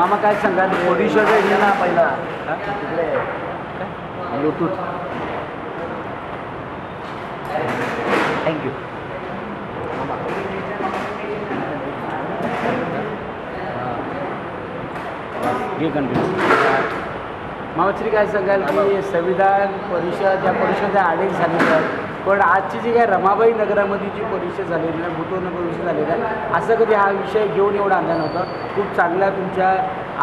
मामा काय सांगाल? ओडिशाचा ना पहिला. तिकडे ब्लूटूथ. थँक्यू हे. कंटिन्यू मामाश्री काय सांगाल की संविधान परिषद या परिषदा अनेक झालेल्या आहेत. पण आजची जी काय रमाबाई नगरामध्ये जी परिषद झालेली आहे भूतवर्ण परिषद झालेली आहे असं कधी हा विषय घेऊन एवढा आणला नव्हता. खूप चांगला तुमच्या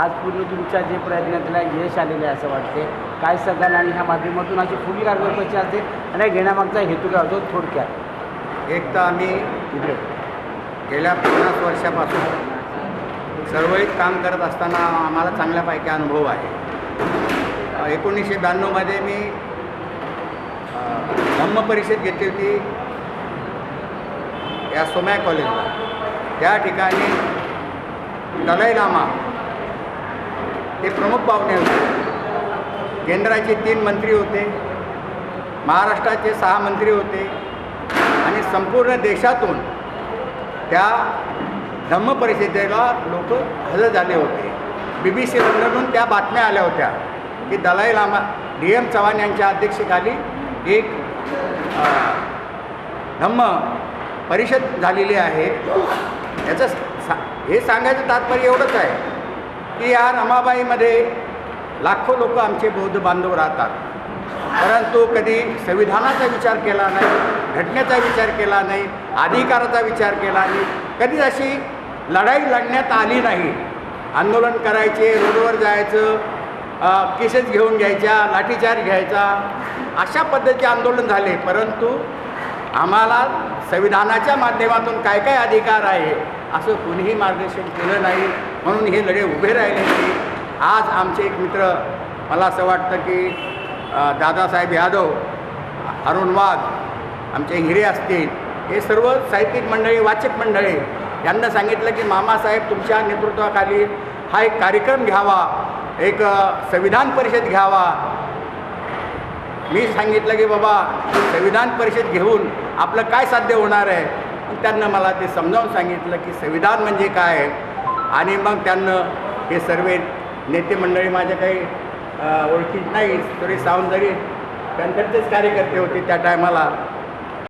आज पूर्ण तुमच्या जे प्रयत्नातला यश आलेलं आहे असं वाटते काय सांगाल आणि ह्या माध्यमातून अशी फुल कागदपत्री असते आणि घेण्यामागचा हेतू काय होतो थोडक्यात? एक तर आम्ही गेल्या पन्नास वर्षापासून चळवळीत काम करत असताना आम्हाला चांगल्यापैकी अनुभव आहे. एकोणीसशे ब्याण्णवमध्ये मी धम्म परिषद घेतली होती या सोमया कॉलेजला. त्या ठिकाणी दलाई लामा हे प्रमुख पाहुणे होते. केंद्राचे तीन मंत्री होते महाराष्ट्राचे सहा मंत्री होते आणि संपूर्ण देशातून त्या धम्म परिषदेला लोक हजर झाले होते. बी बी सी लंडनहून त्या बातम्या आल्या होत्या की Dalai Lama D M Chavan यांच्या अध्यक्षतेखाली एक धम्म परिषद झालेली आहे. याचं सा हे सांगायचं तात्पर्य एवढंच आहे की या रमाबाईमध्ये लाखो लोक आमचे बौद्ध बांधव राहतात. परंतु कधी संविधानाचा विचार केला नाही घटनेचा विचार केला नाही अधिकाराचा विचार केला नाही कधीच अशी लढाई लढण्यात आली नाही. आंदोलन करायचे रोडवर जायचं केसेस घेऊन घ्यायच्या लाठीचार्ज घ्यायचा. अशा पद्धतीचे आंदोलन झाले. परंतु आम्हाला संविधानाच्या माध्यमातून काय काय अधिकार आहे असं कुणीही मार्गदर्शन केलं नाही. म्हणून हे लढे उभे राहिले नाही. आज आमचे एक मित्र मला असं वाटतं की दादासाहेब यादव अरुण वाघ आमचे हिरे असतील हे सर्व साहित्यिक मंडळी वाचक मंडळी यांना सांगितलं की मामासाहेब तुमच्या नेतृत्वाखाली हा एक कार्यक्रम घ्यावा. एक संविधान परिषद घ्यावा. मी सांगितलं की बाबा संविधान परिषद घेऊन आपलं काय साध्य होणार आहे? त्यांना मला ते समजावून सांगितलं की संविधान म्हणजे काय? आहे आणि मग त्यांना हे सर्व नेते मंडळी माझ्या काही ओळखीत नाही तरी सावंत जरी त्यांच्याचेच कार्यकर्ते होते त्या टायमाला.